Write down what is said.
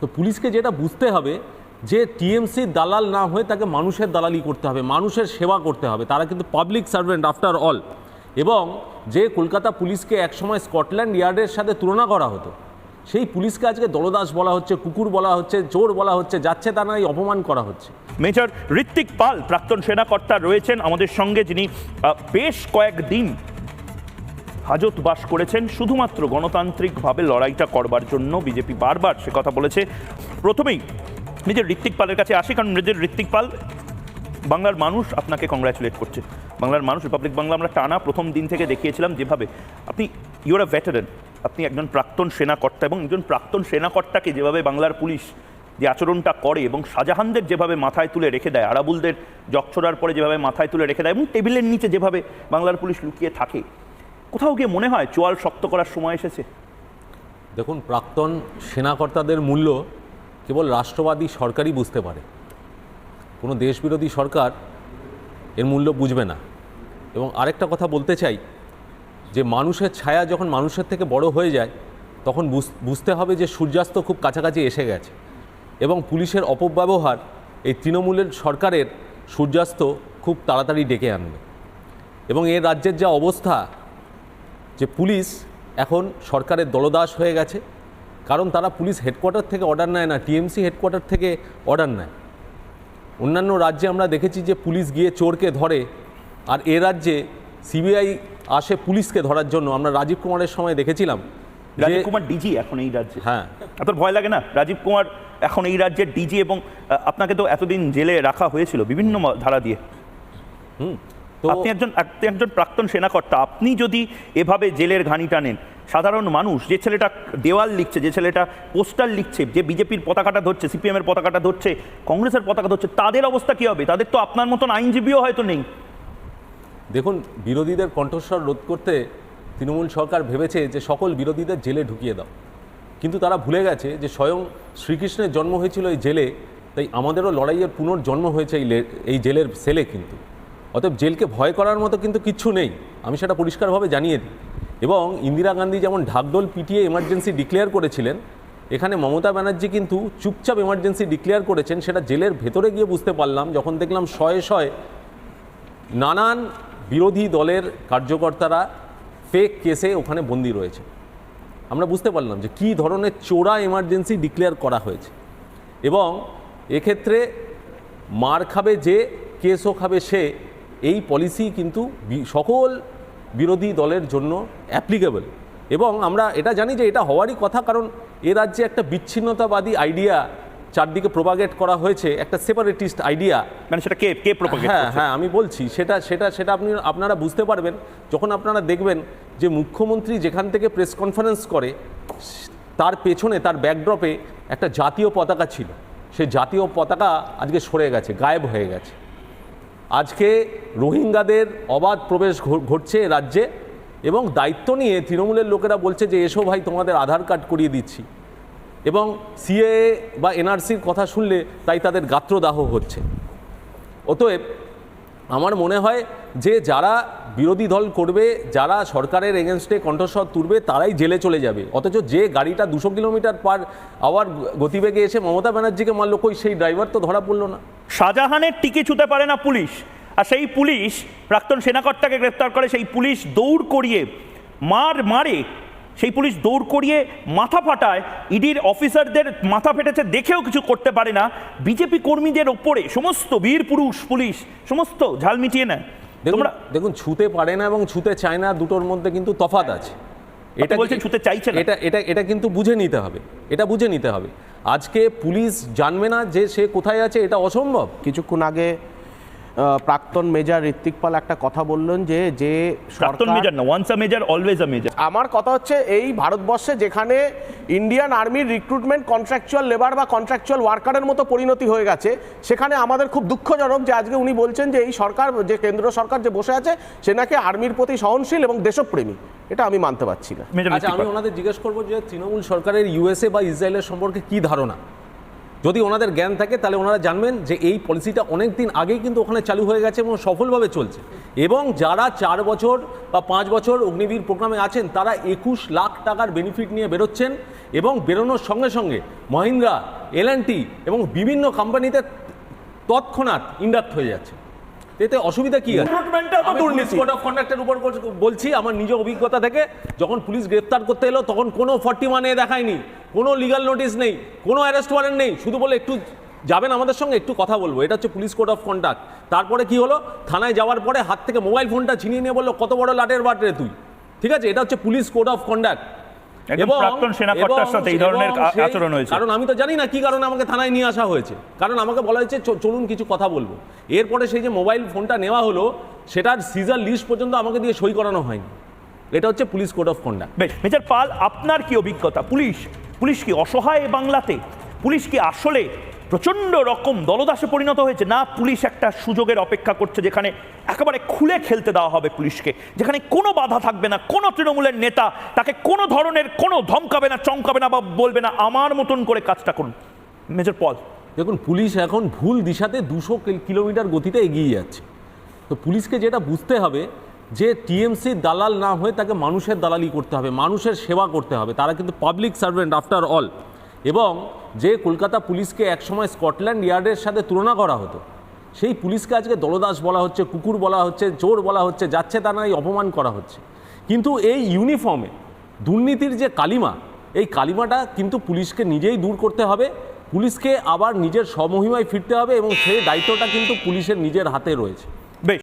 তো পুলিশকে যেটা বুঝতে হবে, যে টিএমসি দালাল না হয়ে তাকে মানুষের দালালি করতে হবে, মানুষের সেবা করতে হবে। তারা কিন্তু পাবলিক সার্ভেন্ট আফটার অল এবং যে কলকাতা পুলিশকে একসময় স্কটল্যান্ড ইয়ার্ডের সাথে তুলনা করা হতো, সেই পুলিশকে আজকে দলদাস বলা হচ্ছে, কুকুর বলা হচ্ছে, চোর বলা হচ্ছে, যাচ্ছে তা নাই অপমান করা হচ্ছে। মেজর ঋত্বিক পাল প্রাক্তন সেনাকর্তা রয়েছেন আমাদের সঙ্গে, যিনি বেশ কয়েকদিন হাজত বাস করেছেন, শুধুমাত্র গণতান্ত্রিকভাবে লড়াইটা করবার জন্য বিজেপি বারবার সে কথা বলেছে। প্রথমেই নিজের ঋত্বিক পালের কাছে আসি, কারণ নিজের ঋত্বিক পাল বাংলার মানুষ আপনাকে কংগ্রাচুলেট করছে। বাংলার মানুষ রিপাবলিক বাংলা আমরা টানা প্রথম দিন থেকে দেখিয়েছিলাম যেভাবে আপনি ইউর আ ভেটারেন আপনি একজন প্রাক্তন সেনাকর্তা এবং একজন প্রাক্তন সেনাকর্তাকে যেভাবে বাংলার পুলিশ যে আচরণটা করে এবং শাহজাহানদের যেভাবে মাথায় তুলে রেখে দেয়, আরাবুলদের জকছড়ার পরে যেভাবে মাথায় তুলে রেখে দেয় এবং টেবিলের নিচে যেভাবে বাংলার পুলিশ লুকিয়ে থাকে কোথাও গিয়ে মনে হয় চোয়াল শক্ত করার সময় এসেছে? দেখুন, প্রাক্তন সেনাকর্তাদের মূল্য কেবল রাষ্ট্রবাদী সরকারই বুঝতে পারে। কোনো দেশবিরোধী সরকার এর মূল্য বুঝবে না। এবং আরেকটা কথা বলতে চাই, যে মানুষের ছায়া যখন মানুষের থেকে বড় হয়ে যায়, তখন বুঝ- বুঝতে হবে যে সূর্যাস্ত খুব কাছাকাছি এসে গেছে। এবং পুলিশের অপব্যবহার এই তৃণমূলের সরকারের সূর্যাস্ত খুব তাড়াতাড়ি ডেকে আনবে। এবং এর রাজ্যের যা অবস্থা যে পুলিশ এখন সরকারের দলদাস হয়ে গেছে কারণ তারা পুলিশ হেডকোয়ার্টার থেকে অর্ডার নেয় না টিএমসি হেডকোয়ার্টার থেকে অর্ডার নেয়। অন্যান্য রাজ্যে আমরা দেখেছি যে পুলিশ গিয়ে চোরকে ধরে আর এ রাজ্যে সিবিআই আসে পুলিশকে ধরার জন্য। আমরা রাজীব কুমারের সময় দেখেছিলাম রাজীব কুমার ডিজি এখন এই রাজ্যে। হ্যাঁ। আপনার ভয় লাগে না? রাজীব কুমার এখন এই রাজ্যের ডিজি এবং আপনাকে তো এতদিন জেলে রাখা হয়েছিল বিভিন্ন ধারা দিয়ে। তো আপনি একজন একজন প্রাক্তন সেনাকর্তা আপনি যদি এভাবে জেলের ঘানি টানেন সাধারণ মানুষ যে ছেলেটা দেওয়াল লিখছে যে ছেলেটা পোস্টার লিখছে যে বিজেপির পতাকাটা ধরছে সিপিএমের পতাকাটা ধরছে কংগ্রেসের পতাকা ধরছে তাদের অবস্থা কি হবে? তাদের তো আপনার মতন আইনজীবীও হয়তো নেই। দেখুন বিরোধীদের কণ্ঠস্বর রোধ করতে তৃণমূল সরকার ভেবেছে যে সকল বিরোধীদের জেলে ঢুকিয়ে দাও। কিন্তু তারা ভুলে গেছে যে স্বয়ং শ্রীকৃষ্ণের জন্ম হয়েছিল এই জেলে তাই আমাদেরও লড়াইয়ের পুনর্জন্ম হয়েছে এই এই জেলের সেলে কিন্তু। অতএব জেলকে ভয় করার মতো কিন্তু কিচ্ছু নেই। আমি সেটা পরিষ্কারভাবে জানিয়ে দিই। এবং ইন্দিরা গান্ধী যেমন ঢাকডোল পিটিয়ে এমার্জেন্সি ডিক্লেয়ার করেছিলেন, এখানে মমতা ব্যানার্জি কিন্তু চুপচাপ এমার্জেন্সি ডিক্লেয়ার করেছেন, সেটা জেলের ভেতরে গিয়ে বুঝতে পারলাম, যখন দেখলাম শয়ে শয়ে নানান বিরোধী দলের কার্যকর্তারা ফেক কেসে ওখানে বন্দি রয়েছে। আমরা বুঝতে পারলাম যে কী ধরনের চোরা এমার্জেন্সি ডিক্লেয়ার করা হয়েছে। এবং এক্ষেত্রে মার খাবে যে, কেসও খাবে সে এই পলিসি কিন্তু সকল বিরোধী দলের জন্য অ্যাপ্লিকেবল এবং আমরা এটা জানি যে এটা হওয়ারই কথা কারণ এ রাজ্যে একটা বিচ্ছিন্নতাবাদী আইডিয়া চারদিকে প্রোপাগেট করা হয়েছে একটা সেপারেটিস্ট আইডিয়া মানে সেটা কে কে প্রোপাগেট হ্যাঁ হ্যাঁ আমি বলছি সেটা সেটা সেটা আপনি আপনারা বুঝতে পারবেন। যখন আপনারা দেখবেন যে মুখ্যমন্ত্রী যেখান থেকে প্রেস কনফারেন্স করে তার পেছনে তার ব্যাকড্রপে একটা জাতীয় পতাকা ছিল। সেই জাতীয় পতাকা আজকে সরে গেছে গায়েব হয়ে গেছে। আজকে রোহিঙ্গাদের অবাধ প্রবেশ ঘটছে রাজ্যে এবং দায়িত্ব নিয়ে তৃণমূলের লোকেরা বলছে যে এসো ভাই, তোমাদের আধার কার্ড করিয়ে দিচ্ছি। এবং সিএ বা এনআরসির কথা শুনলে তাই তাদের গাত্রদাহ হচ্ছে। অতএব আমার মনে হয় যে যারা বিরোধী দল করবে, যারা সরকারের এগেনস্টে কণ্ঠস্বর তুলবে, তারাই জেলে চলে যাবে। অথচ যে গাড়িটা দুশো কিলোমিটার পার আওয়ার গতিবেগে এসে মমতা ব্যানার্জিকে মারল, কই সেই ড্রাইভার তো ধরা পড়ল না। শাহজাহানের টিকে ছুতে পারে না পুলিশ। আর সেই পুলিশ, প্রাক্তন সেনাকর্তাকে গ্রেপ্তার করে সেই পুলিশ দৌড় করিয়ে মার মারে সেই পুলিশ দৌড় করিয়ে মাথা ফাটায়। ইডির অফিসারদের মাথা ফেটেছে দেখেও কিছু করতে পারে না। বিজেপি কর্মীদের ওপরে সমস্ত বীর পুরুষ পুলিশ সমস্ত ঝাল মিটিয়ে নেয়। দেখুন তোমরা দেখুন ছুতে পারে না এবং ছুতে চায় না দুটোর মধ্যে কিন্তু তফাৎ আছে। এটা বলছেন ছুতে চাইছে না। এটা এটা এটা কিন্তু বুঝে নিতে হবে। এটা বুঝে নিতে হবে। আজকে পুলিশ জানবে না যে সে কোথায় আছে এটা অসম্ভব। কিছুক্ষণ আগে প্রাক্তন মেজর ঋত্বিক পাল একটা কথা বললেন যে যে প্রাক্তন মেজর না once a major always a major আমার কথা হচ্ছে এই ভারতবর্ষে যেখানে ইন্ডিয়ান আর্মির রিক্রুটমেন্ট কন্ট্রাকচুয়াল লেবার বা কন্ট্রাকচুয়াল ওয়ার্কারের মতো পরিণতি হয়ে গেছে সেখানে আমাদের খুব দুঃখজনক যে আজকে উনি বলছেন যে এই সরকার যে কেন্দ্র সরকার যে বসে আছে সে নাকি আর্মির প্রতি সহনশীল এবং দেশপ্রেমী। এটা আমি মানতে পারছি না। আচ্ছা আমি ওনাদের জিজ্ঞেস করব যে তৃণমূল সরকারের ইউএসএ বা ইসরায়েলের সম্পর্কে কি ধারণা? যদি ওনাদের জ্ঞান থাকে, তাহলে ওনারা জানবেন যে এই পলিসিটা অনেক দিন আগেই কিন্তু ওখানে চালু হয়ে গেছে এবং সফলভাবে চলছে। এবং যারা চার বছর বা পাঁচ বছর অগ্নিবীর প্রোগ্রামে আছেন, তারা একুশ লাখ টাকার বেনিফিট নিয়ে বেরোচ্ছেন এবং বেরোনোর সঙ্গে সঙ্গে মহিন্দ্রা এল এবং বিভিন্ন কোম্পানিতে তৎক্ষণাৎ ইন্ডাক্ট হয়ে যাচ্ছে। এতে অসুবিধা কি আছে? কোড অফ কন্ডাক্টের উপর বলছি আমার নিজ অভিজ্ঞতা থেকে যখন পুলিশ গ্রেপ্তার করতে এলো তখন কোনো ফর্টি ওয়ানে দেখায়নি কোনো লিগাল নোটিশ নেই কোনো অ্যারেস্ট ওয়ারেন্ট নেই শুধু বলে একটু যাবেন আমাদের সঙ্গে একটু কথা বলব। এটা হচ্ছে পুলিশ কোড অফ কন্ডাক্ট তারপরে কি হলো? থানায় যাওয়ার পরে হাত থেকে মোবাইল ফোনটা ছিনিয়ে নিয়ে বলল কত বড় লাটের বাট রে তুই? ঠিক আছে? এটা হচ্ছে পুলিশ কোড অফ কন্ডাক্ট একদম প্রাক্তন সেনাকর্তার সাথে এই ধরনের আচরণ হয়েছে। কারণ আমি তো জানি না কি কারণে আমাকে থানায় নিয়ে আসা হয়েছে। কারণ আমাকে বলা হয়েছে চলুন কিছু কথা বলব। এরপরে সেই যে মোবাইল ফোনটা নেওয়া হলো সেটার সিজার লিস্ট পর্যন্ত আমাকে দিয়ে সই করানো হয়নি। এটা হচ্ছে পুলিশ কোড অফ কন্ডাক্ট। বেশ মেজর পাল আপনার কি অভিজ্ঞতা? পুলিশ পুলিশ কি অসহায় বাংলাতে? পুলিশ কি আসলে প্রচণ্ড রকম দলদাসে পরিণত হয়েছে। না, পুলিশ একটা সুযোগের অপেক্ষা করছে যেখানে একেবারে খুলে খেলতে দেওয়া হবে পুলিশকে। যেখানে কোনো বাধা থাকবে না, কোনো তৃণমূলের নেতা তাকে কোনো ধরনের কোনো ধমকাবে না, চমকাবে না বা বলবে না, আমার মতন করে কাজটা করুন। Major Paul. দেখুন, পুলিশ এখন ভুল দিশাতে দুশো কিলোমিটার গতিতে এগিয়ে যাচ্ছে। তো পুলিশকে যেটা বুঝতে হবে, যে টিএমসি দালাল না হয়ে তাকে মানুষের দালালি করতে হবে, মানুষের সেবা করতে হবে। তারা কিন্তু পাবলিক সার্ভেন্ট আফটার অল এবং যে কলকাতা পুলিশকে একসময় স্কটল্যান্ড ইয়ার্ডের সাথে তুলনা করা হতো। সেই পুলিশকে আজকে দলদাস বলা হচ্ছে, কুকুর বলা হচ্ছে, চোর বলা হচ্ছে, যাচ্ছে তা নাই অপমান করা হচ্ছে। কিন্তু এই ইউনিফর্মে দুর্নীতির যে কালিমা, এই কালিমাটা কিন্তু পুলিশকে নিজেই দূর করতে হবে, পুলিশকে আবার নিজের স্বমহিমায় ফিরতে হবে এবং সেই দায়িত্বটা কিন্তু পুলিশের নিজের হাতে রয়েছে।